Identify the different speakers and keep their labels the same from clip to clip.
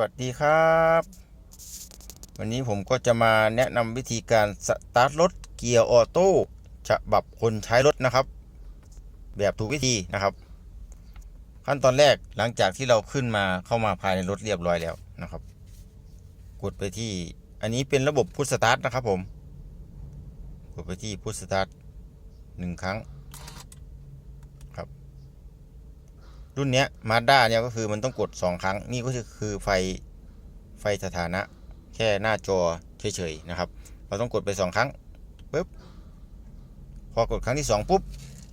Speaker 1: วัสดีครับ วันนี้ผมก็จะมาแนะนำวิธีการสตาร์ทรถเกียร์ออโต้ฉบับคนใช้รถนะครับ แบบถูกวิธีนะครับ ขั้นตอนแรกหลังจากที่เราขึ้นมาเข้ามาภายในรถเรียบร้อยแล้วนะครับ กดไปที่อันนี้เป็นระบบพุทสตาร์ทนะครับผม กดไปที่พุทสตาร์ทหนึ่งครั้ง รุ่นเนี้ยมาด้าเนี่ยก็คือมันต้องกด 2 ครั้ง นี่ก็คือไฟไฟสถานะ แค่หน้าจอเฉยๆนะครับ เราต้องกดไป 2 ครั้งปุ๊บพอกดครั้งที่ 2 ปุ๊บ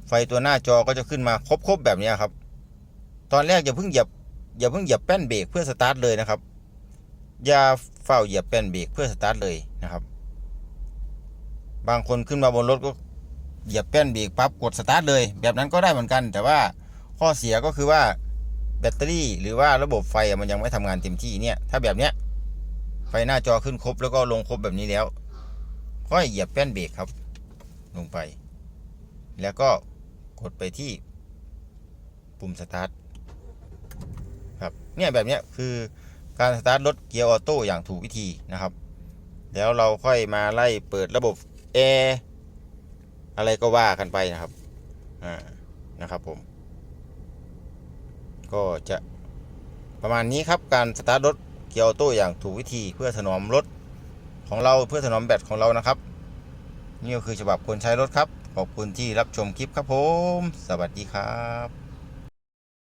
Speaker 1: ไฟตัวหน้าจอก็จะขึ้นมาครบๆแบบเนี้ยครับ ตอนแรกอย่าเพิ่งเหยียบอย่าเพิ่งเหยียบแป้นเบรกเพื่อสตาร์ทเลยนะครับ อย่าเฝ้าเหยียบแป้นเบรกเพื่อสตาร์ทเลยนะครับ บางคนขึ้นมาบนรถก็เหยียบแป้นเบรกปั๊บกดสตาร์ทเลย แบบนั้นก็ได้เหมือนกันแต่ว่า ข้อเสียก็คือว่าแบตเตอรี่หรือว่าระบบไฟมันยังไม่ทำงานเต็มที่เนี่ย ถ้าแบบเนี้ยไฟหน้าจอขึ้นครบแล้วก็ลงครบแบบนี้แล้ว ก็เหยียบแป้นเบรกครับ ลงไป แล้วก็กดไปที่ปุ่มสตาร์ทครับเนี่ยแบบเนี้ยคือการสตาร์ทรถเกียร์ออโต้อย่างถูกวิธีนะครับ แล้วเราค่อยมาไล่เปิดระบบแอร์อะไรก็ว่ากันไปนะครับอ่านะครับผม ก็จะประมาณนี้ครับการสตาร์ทรถเกียร์ออโต้อย่างถูกวิธีเพื่อถนอมรถของเราเพื่อถนอมแบตของเรานะครับ นี่ก็คือฉบับคนใช้รถครับ ขอบคุณที่รับชมคลิปครับผม สวัสดีครับ